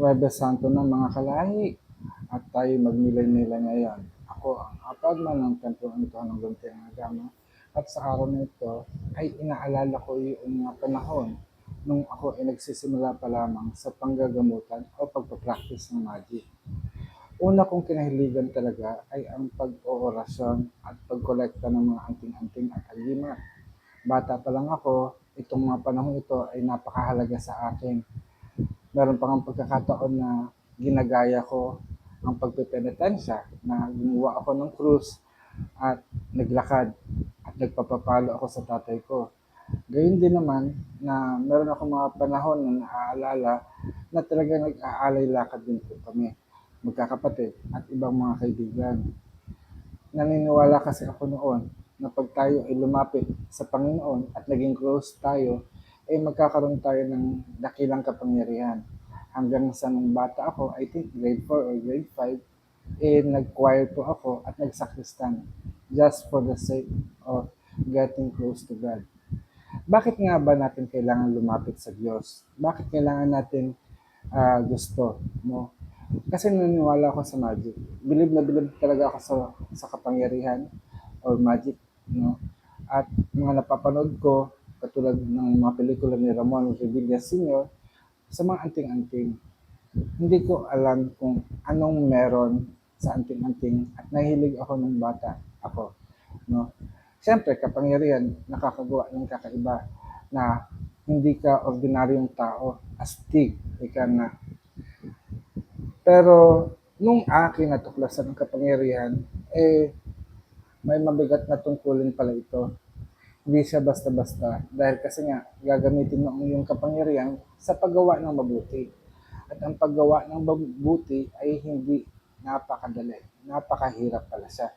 Huwebes Santo ng mga kalahi at tayo magnilay-nilay ngayon. Ako ang apadman ng Templo ito ng Gunting Agama at sa araw na ito ay inaalala ko yung mga panahon nung ako ay nagsisimula pa lamang sa panggagamutan o pagpapractice ng magic. Una kong kinahiligan talaga ay ang pag-oorasyon at pagkolekta ng mga anting-anting at alima. Bata pa lang ako, itong mga panahon ito ay napakahalaga sa akin meron pa nga pagkakataon na ginagaya ko ang pagpepenitensya na gumawa ako ng krus at naglakad at nagpapapalo ako sa tatay ko. Gayun din naman na meron ako mga panahon na naaalala na talagang nag-aalay lakad din po kami, magkakapatid at ibang mga kaibigan. Naniniwala kasi ako noon na pag tayo ay lumapit sa Panginoon at naging close tayo, ay magkakaroon tayo ng dakilang kapangyarihan. Hanggang sa nung bata ako, I think grade 4 or grade 5, eh nag-choir po ako at nagsakristan just for the sake of getting close to God. Bakit nga ba natin kailangan lumapit sa Diyos? Bakit kailangan natin ah, gusto? No? Kasi naniniwala ako sa magic. Bilib na bilib talaga ako sa, sa kapangyarihan or magic. No? At mga napapanood ko, katulad ng mga pelikula ni Ramon Revilla Sr., sa mga anting-anting. Hindi ko alam kung anong meron sa anting-anting at nahilig ako nung bata ako. No? Siyempre, kapangyarihan, nakakagawa ng kakaiba na hindi ka ordinaryong tao, astig, ika nga. Pero nung aking natuklasan ng kapangyarihan, eh, may mabigat na tungkulin pala ito. Hindi siya basta-basta. Dahil kasi nga, gagamitin mo ang iyong kapangyarihan sa paggawa ng mabuti. At ang paggawa ng mabuti ay hindi napakadali. Napakahirap pala siya.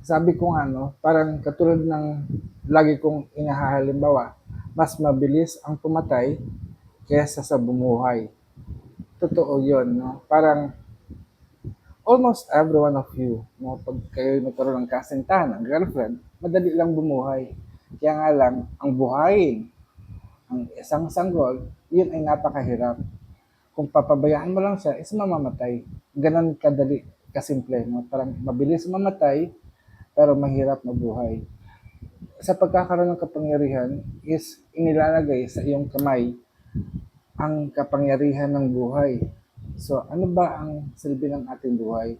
Sabi ko nga, no, parang katulad ng lagi kong inahalimbawa, mas mabilis ang pumatay kaysa sa bumuhay. Totoo yun, no? Parang almost every one of you, no, pag kayo nagkaroon ng kasintahan, ng girlfriend, madali lang bumuhay. Kaya nga lang, ang buhayin, ang isang sanggol, yun ay napakahirap. Kung papabayaan mo lang siya, is mamamatay. Ganon kadali, kasimple. No? Parang mabilis mamatay, pero mahirap mabuhay. Sa pagkakaroon ng kapangyarihan, is inilalagay sa iyong kamay ang kapangyarihan ng buhay. So, ano ba ang silbi ng ating buhay?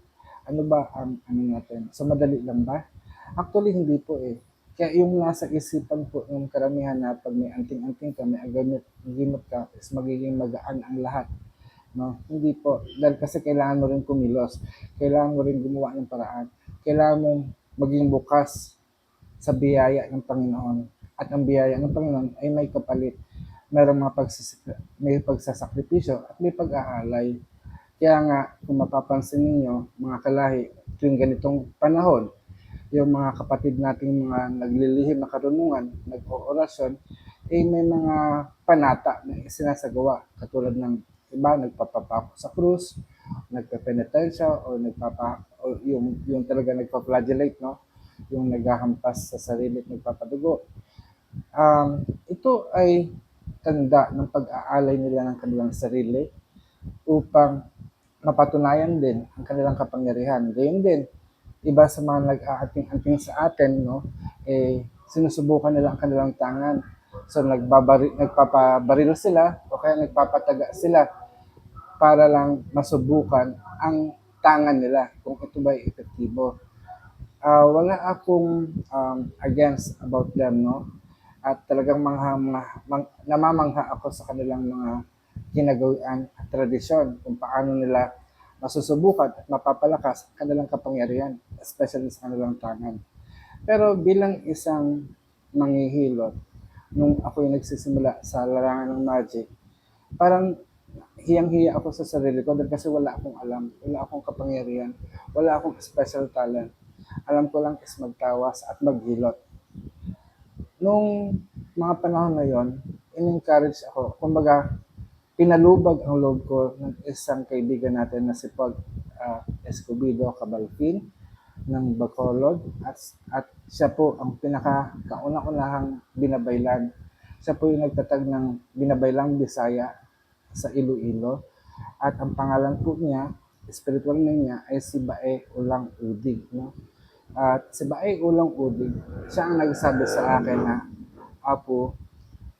Ano ba ang ano natin? So, madali lang ba? Actually, hindi po eh. Kaya yung nasa isipan po ng karamihan na pag may anting-anting ka, may agamit, ginot ka, is magiging magaan ang lahat. No? Hindi po. Dahil kasi kailangan mo rin kumilos. Kailangan mo rin gumawa ng paraan. Kailangan mong maging bukas sa biyaya ng Panginoon. At ang biyaya ng Panginoon ay may kapalit. Mayroong mga pagsas- may pagsasakripisyo at may pag-aalay. Kaya nga, kung mapapansin ninyo, mga kalahi, tuwing ganitong panahon, yung mga kapatid nating mga naglilihim na karunungan, nag-oorasyon, eh may mga panata na sinasagawa. Katulad ng iba, nagpapapako sa krus, nagpe-penitensya, o nagpapa, o yung, yung talaga nagpa-flagellate, no? Yung naghahampas sa sarili at nagpapadugo. Um, ito ay tanda ng pag-aalay nila ng kanilang sarili upang mapatunayan din ang kanilang kapangyarihan. Gayun din, iba sa mga nag-aating-anting sa atin, no, eh, sinusubukan nila ang kanilang tangan. So, nagbabari, nagpapabaril sila o kaya nagpapataga sila para lang masubukan ang tangan nila kung ito ba epektibo. Ah, wala akong um, against about them, no? At talagang mga mang, namamangha ako sa kanilang mga ginagawian at tradisyon kung paano nila masusubukan at mapapalakas ang kanilang kapangyarihan, especially sa kanilang tangan. Pero bilang isang manghihilot, nung ako yung nagsisimula sa larangan ng magic, parang hiyang-hiya ako sa sarili ko dahil kasi wala akong alam, wala akong kapangyarihan, wala akong special talent. Alam ko lang is magtawas at maghilot. Nung mga panahon na yon, in-encourage ako. Kumbaga, pinalubag ang loob ko ng isang kaibigan natin na si Paul uh, Escobedo Cabalfin ng Bacolod at, at siya po ang pinaka kauna-unahang binabaylan. Siya po yung nagtatag ng binabaylang Bisaya sa Iloilo. At ang pangalan po niya, spiritual name niya ay si Bae Ulang Udig. No? At si Bae Ulang Udig, siya ang nagsabi sa akin na, Apo,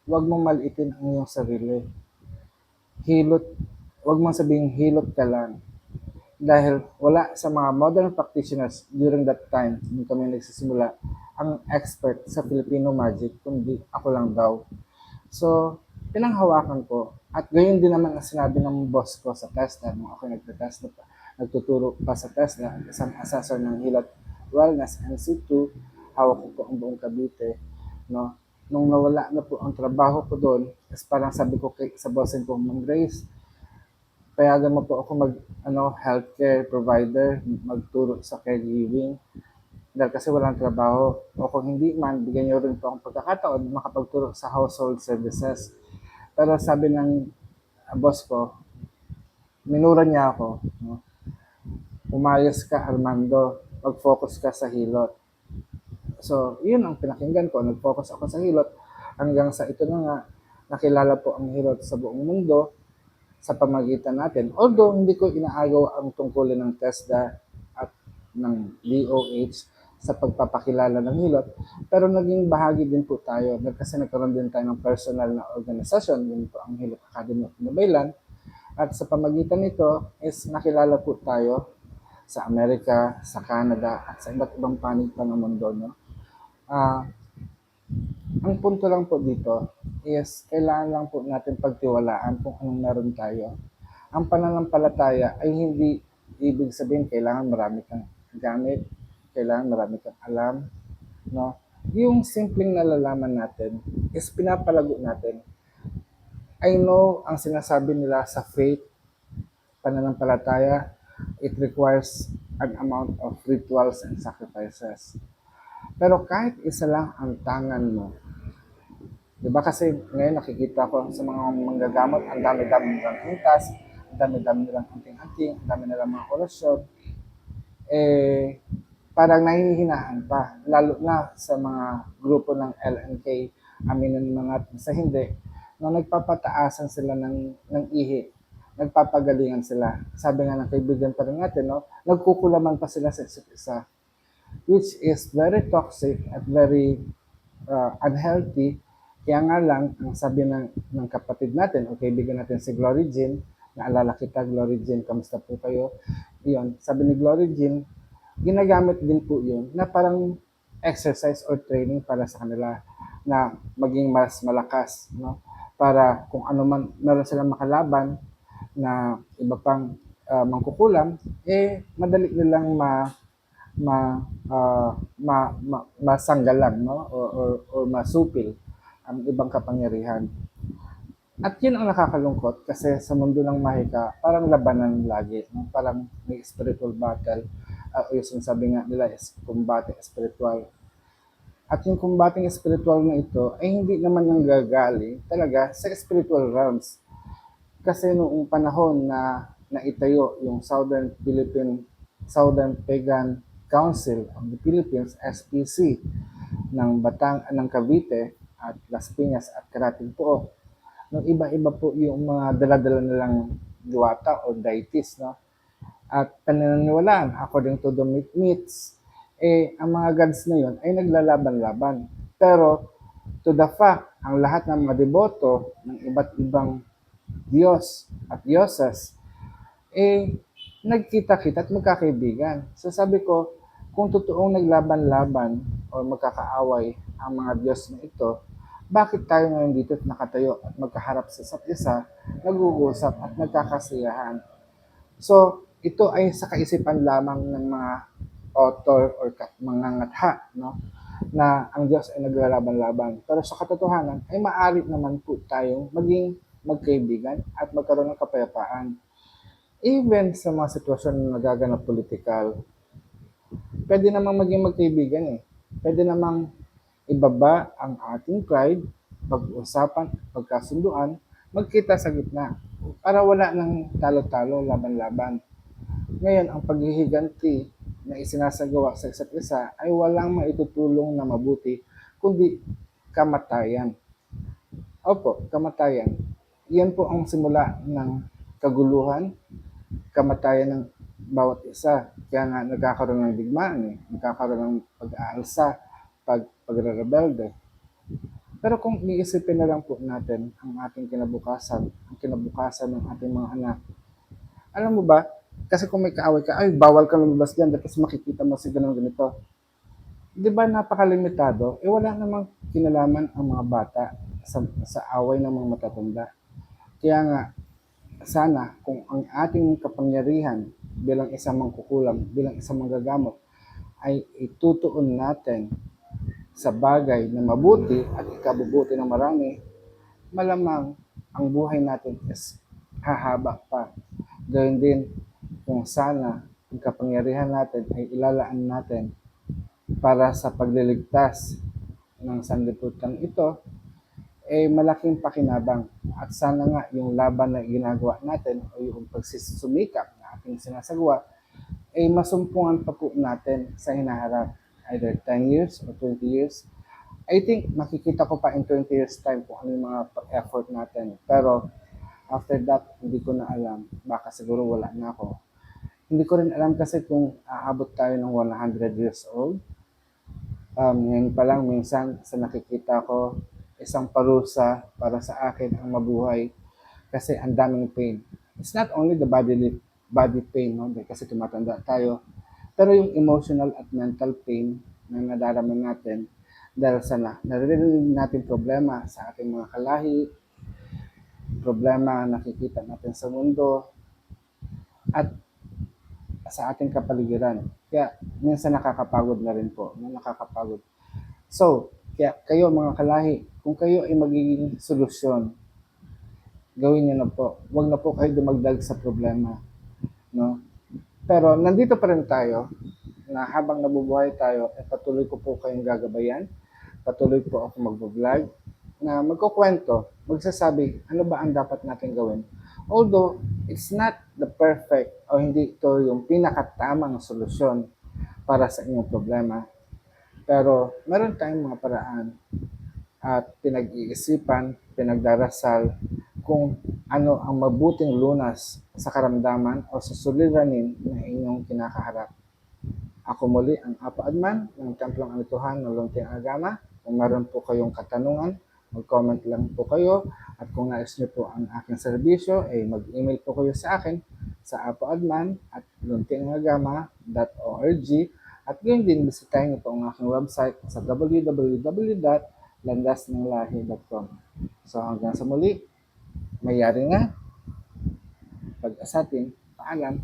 huwag mong maliitin ang iyong sarili. Hilot, huwag mong sabihin hilot ka lang. Dahil wala sa mga modern practitioners during that time, nung kami nagsisimula, ang expert sa Filipino magic, kundi ako lang daw. So, pinanghawakan ko. At gayon din naman ang sinabi ng boss ko sa Tesla, nung ako nagte-Tesla pa, nagtuturo pa sa Tesla, isang assessor ng Hilot Wellness NC2, hawak ko po ang buong Cavite, no? Nung nawala na po ang trabaho ko doon, is parang sabi ko kay, sa bossing ko, Ma'am Grace, payagan mo po ako mag ano healthcare provider magturo sa caregiving. Dahil kasi walang trabaho. O kung hindi man bigyan niyo rin po akong pagkakataon makapagturo sa household services. Pero sabi ng ah, boss ko minura niya ako no? umayos ka Armando. Mag-focus ka sa hilot so yun ang pinakinggan ko nag-focus ako sa hilot hanggang sa ito na nga nakilala po ang hilot sa buong mundo sa pamagitan natin. Although hindi ko inaagaw ang tungkulin ng TESDA at ng DOH sa pagpapakilala ng hilot, pero naging bahagi din po tayo kasi nagkaroon din tayo ng personal na organisasyon, yun po ang Hilot Academy of Nubaylan, at sa pamagitan nito is nakilala po tayo sa Amerika, sa Canada, at sa iba't ibang panig pa ng mundo. No? Ah, ang punto lang po dito is kailangan lang po natin pagtiwalaan kung anong meron tayo. Ang pananampalataya ay hindi ibig sabihin kailangan marami kang gamit, kailangan marami kang alam, no? Yung simpleng nalalaman natin is pinapalago natin. I know ang sinasabi nila sa faith, pananampalataya, it requires an amount of rituals and sacrifices. Pero kahit isa lang ang tangan mo, Di ba kasi ngayon nakikita ko sa mga manggagamot, ang dami-dami nilang pintas, ang dami-dami nilang anting-anting, ang dami nilang mga orasyon, eh, parang nahihinaan pa. Lalo na sa mga grupo ng LNK, aminin mga at sa hindi, na nagpapataasan sila ng, ng ihi, nagpapagalingan sila. Sabi nga ng kaibigan pa rin natin, no? nagkukulaman pa sila sa isa't isa, which is very toxic at very uh, unhealthy kaya nga lang, ang sabi ng, ng kapatid natin, o kaibigan natin si Glory Jean, naalala kita, Glory Jean, kamusta po kayo? Iyon, sabi ni Glory Jean, ginagamit din po yun na parang exercise or training para sa kanila na maging mas malakas, no? Para kung ano man meron silang makalaban na iba pang uh, mangkukulam, eh madali nilang ma ma uh, ma, ma masanggalan, no? Or, or, or masupil ang ibang kapangyarihan. At yun ang nakakalungkot kasi sa mundo ng mahika, parang labanan lagi. No? Parang may spiritual battle. Uh, yung sinasabi nga nila is kumbate spiritual. At yung kumbating spiritual na ito ay hindi naman yung gagaling talaga sa spiritual realms. Kasi noong panahon na naitayo yung Southern Philippine Southern Pagan Council of the Philippines, SPC, ng Batang ng Cavite, at Las Piñas at Karating Puo. No, iba-iba po yung mga daladala nilang diwata o deities, no? At pananiniwalaan, according to the myths, eh, ang mga gods na yun ay naglalaban-laban. Pero, to the fact, ang lahat ng mga deboto ng iba't ibang Diyos at Diyosas, eh, nagkita-kita at magkakaibigan. So sabi ko, kung totoong naglaban-laban o magkakaaway ang mga Diyos na ito, bakit tayo ngayon dito nakatayo at magkaharap sa isa't isa, nag-uusap at nagkakasiyahan? So, ito ay sa kaisipan lamang ng mga author or mga ngatha, no? na ang Diyos ay naglalaban-laban. Pero sa katotohanan, ay maaari naman po tayong maging magkaibigan at magkaroon ng kapayapaan. Even sa mga sitwasyon na nagaganap politikal, pwede namang maging magkaibigan eh. Pwede namang ibaba ang ating pride, pag-usapan, pagkasunduan, magkita sa gitna para wala ng talo-talo, laban-laban. Ngayon, ang paghihiganti na isinasagawa sa isa't isa ay walang maitutulong na mabuti, kundi kamatayan. Opo, kamatayan. Yan po ang simula ng kaguluhan, kamatayan ng bawat isa. Kaya nga nagkakaroon ng digmaan eh. Nagkakaroon ng pag-aalsa, pag, pagre-rebelde. Pero kung iisipin na lang po natin ang ating kinabukasan, ang kinabukasan ng ating mga anak, alam mo ba, kasi kung may kaaway ka, ay, bawal ka lumabas dyan, kasi makikita mo si ganun ganito. Di ba napakalimitado? Eh wala namang kinalaman ang mga bata sa, sa away ng mga matatanda. Kaya nga, sana kung ang ating kapangyarihan bilang isang mangkukulam, bilang isang manggagamot, ay itutuon natin sa bagay na mabuti at ikabubuti ng marami, malamang ang buhay natin is hahaba pa. Gayun din kung sana ang kapangyarihan natin ay ilalaan natin para sa pagliligtas ng sanlibutan ito, eh malaking pakinabang. At sana nga yung laban na ginagawa natin o yung pagsisusumikap na ating sinasagawa, eh masumpungan pa po natin sa hinaharap. Either 10 years or 20 years. I think makikita ko pa in 20 years time kung ano yung mga effort natin. Pero after that, hindi ko na alam. Baka siguro wala na ako. Hindi ko rin alam kasi kung aabot tayo ng 100 years old. Um, ngayon pa lang, minsan sa nakikita ko, isang parusa para sa akin ang mabuhay kasi ang daming pain. It's not only the body body pain, no? kasi tumatanda tayo, pero yung emotional at mental pain na nadarama natin dahil sa na, naririnig natin problema sa ating mga kalahi, problema na nakikita natin sa mundo, at sa ating kapaligiran. Kaya minsan nakakapagod na rin po, nakakapagod. So, kaya kayo mga kalahi, kung kayo ay magiging solusyon, gawin niyo na po. Huwag na po kayo dumagdag sa problema. No? Pero nandito pa rin tayo na habang nabubuhay tayo, eh, patuloy ko po kayong gagabayan. Patuloy po ako mag-vlog na magkukwento, magsasabi ano ba ang dapat natin gawin. Although, it's not the perfect o hindi ito yung pinakatamang solusyon para sa inyong problema. Pero meron tayong mga paraan at pinag-iisipan, pinagdarasal kung ano ang mabuting lunas sa karamdaman o sa suliranin na inyong kinakaharap. Ako muli ang Apo Adman ng Templong Alituhan ng Lunting Agama. Kung meron po kayong katanungan, mag-comment lang po kayo. At kung nais niyo po ang aking serbisyo, ay mag-email po kayo sa akin sa apoadman at luntingagama.org at gayon din bisitahin niyo po ang aking website sa www.landasnanglahi.com So hanggang sa muli, mayari nga, pag-asatin, paalam.